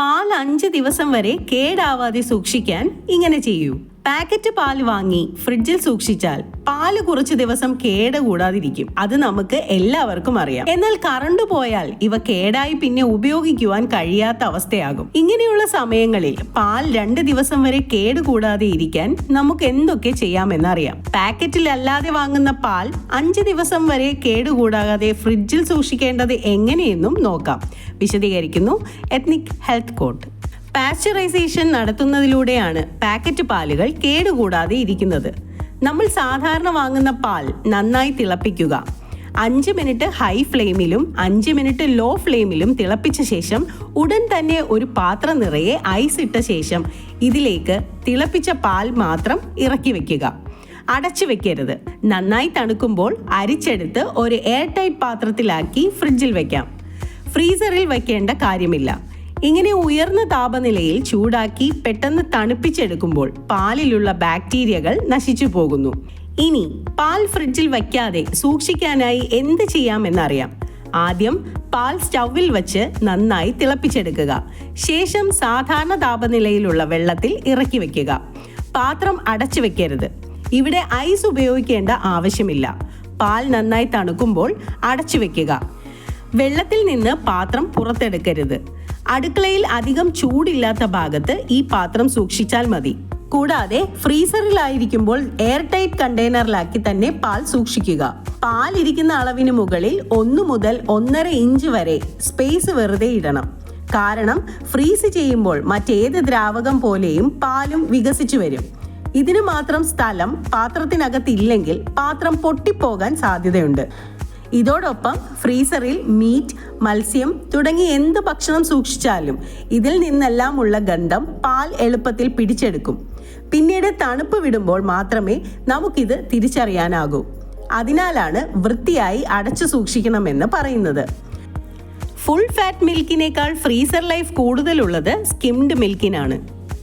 പാൽ അഞ്ച് ദിവസം വരെ കേടാവാതെ സൂക്ഷിക്കാൻ ഇങ്ങനെ ചെയ്യൂ. പാക്കറ്റ് പാൽ വാങ്ങി ഫ്രിഡ്ജിൽ സൂക്ഷിച്ചാൽ പാൽ കുറച്ച് ദിവസം കേട് കൂടാതിരിക്കും അത് നമുക്ക് എല്ലാവർക്കും അറിയാം. എന്നാൽ കറണ്ട് പോയാൽ ഇവ കേടായി പിന്നെ ഉപയോഗിക്കുവാൻ കഴിയാത്ത അവസ്ഥയാകും. ഇങ്ങനെയുള്ള സമയങ്ങളിൽ പാൽ രണ്ട് ദിവസം വരെ കേട് കൂടാതെ ഇരിക്കാൻ നമുക്ക് എന്തൊക്കെ ചെയ്യാമെന്നറിയാം. പാക്കറ്റിൽ അല്ലാതെ വാങ്ങുന്ന പാൽ അഞ്ച് ദിവസം വരെ കേടുകൂടാതെ ഫ്രിഡ്ജിൽ സൂക്ഷിക്കേണ്ടത് എങ്ങനെയെന്നും നോക്കാം. വിശദീകരിക്കുന്നു. എത്നിക് ഹെൽത്ത് കോഡ് പാസ്ചറൈസേഷൻ നടത്തുന്നതിലൂടെയാണ് പാക്കറ്റ് പാലുകൾ കേടുകൂടാതെ ഇരിക്കുന്നത്. നമ്മൾ സാധാരണ വാങ്ങുന്ന പാൽ നന്നായി തിളപ്പിക്കുക. അഞ്ച് മിനിറ്റ് ഹൈ ഫ്ലെയിമിലും അഞ്ച് മിനിറ്റ് ലോ ഫ്ലെയിമിലും തിളപ്പിച്ച ശേഷം ഉടൻ തന്നെ ഒരു പാത്രം നിറയെ ഐസ് ഇട്ട ശേഷം ഇതിലേക്ക് തിളപ്പിച്ച പാൽ മാത്രം ഇറക്കി വെക്കുക. അടച്ചു വെക്കരുത്. നന്നായി തണുക്കുമ്പോൾ അരിച്ചെടുത്ത് ഒരു എയർ ടൈറ്റ് പാത്രത്തിലാക്കി ഫ്രിഡ്ജിൽ വെക്കാം. ഫ്രീസറിൽ വെക്കേണ്ട കാര്യമില്ല. ഇങ്ങനെ ഉയർന്ന താപനിലയിൽ ചൂടാക്കി പെട്ടെന്ന് തണുപ്പിച്ചെടുക്കുമ്പോൾ പാലിലുള്ള ബാക്ടീരിയകൾ നശിച്ചു പോകുന്നു. ഇനി പാൽ ഫ്രിഡ്ജിൽ വയ്ക്കാതെ സൂക്ഷിക്കാനായി എന്ത് ചെയ്യാമെന്നറിയാം. ആദ്യം പാൽ സ്റ്റൗവിൽ വച്ച് നന്നായി തിളപ്പിച്ചെടുക്കുക. ശേഷം സാധാരണ താപനിലയിലുള്ള വെള്ളത്തിൽ ഇറക്കി വയ്ക്കുക. പാത്രം അടച്ചു വെക്കരുത്. ഇവിടെ ഐസ് ഉപയോഗിക്കേണ്ട ആവശ്യമില്ല. പാൽ നന്നായി തണുക്കുമ്പോൾ അടച്ചു വെക്കുക. വെള്ളത്തിൽ നിന്ന് പാത്രം പുറത്തെടുക്കരുത്. അടുക്കളയിൽ അധികം ചൂടില്ലാത്ത ഭാഗത്ത് ഈ പാത്രം സൂക്ഷിച്ചാൽ മതി. കൂടാതെ ഫ്രീസറിലായിരിക്കുമ്പോൾ എയർ ടൈറ്റ് കണ്ടെയ്നറിലാക്കി തന്നെ പാൽ സൂക്ഷിക്കുക. പാൽ ഇരിക്കുന്ന അളവിന് മുകളിൽ ഒന്ന് മുതൽ ഒന്നര ഇഞ്ച് വരെ സ്പേസ് വെറുതെ ഇടണം. കാരണം ഫ്രീസ് ചെയ്യുമ്പോൾ മറ്റേത് ദ്രാവകം പോലെയും പാലും വികസിച്ചു വരും. ഇതിന് മാത്രം സ്ഥലം പാത്രത്തിനകത്തില്ലെങ്കിൽ പാത്രം പൊട്ടിപ്പോകാൻ സാധ്യതയുണ്ട്. ഇതോടൊപ്പം ഫ്രീസറിൽ മീറ്റ് മത്സ്യം തുടങ്ങി എന്ത് ഭക്ഷണം സൂക്ഷിച്ചാലും ഇതിൽ നിന്നെല്ലാം ഉള്ള ഗന്ധം പാൽ എളുപ്പത്തിൽ പിടിച്ചെടുക്കും. പിന്നീട് തണുപ്പ് വിടുമ്പോൾ മാത്രമേ നമുക്കിത് തിരിച്ചറിയാനാകൂ. അതിനാലാണ് വൃത്തിയായി അടച്ചു സൂക്ഷിക്കണമെന്ന് പറയുന്നത്. ഫുൾ ഫാറ്റ് മിൽക്കിനേക്കാൾ ഫ്രീസർ ലൈഫ് കൂടുതലുള്ളത് സ്കിംഡ് മിൽക്കിനാണ്.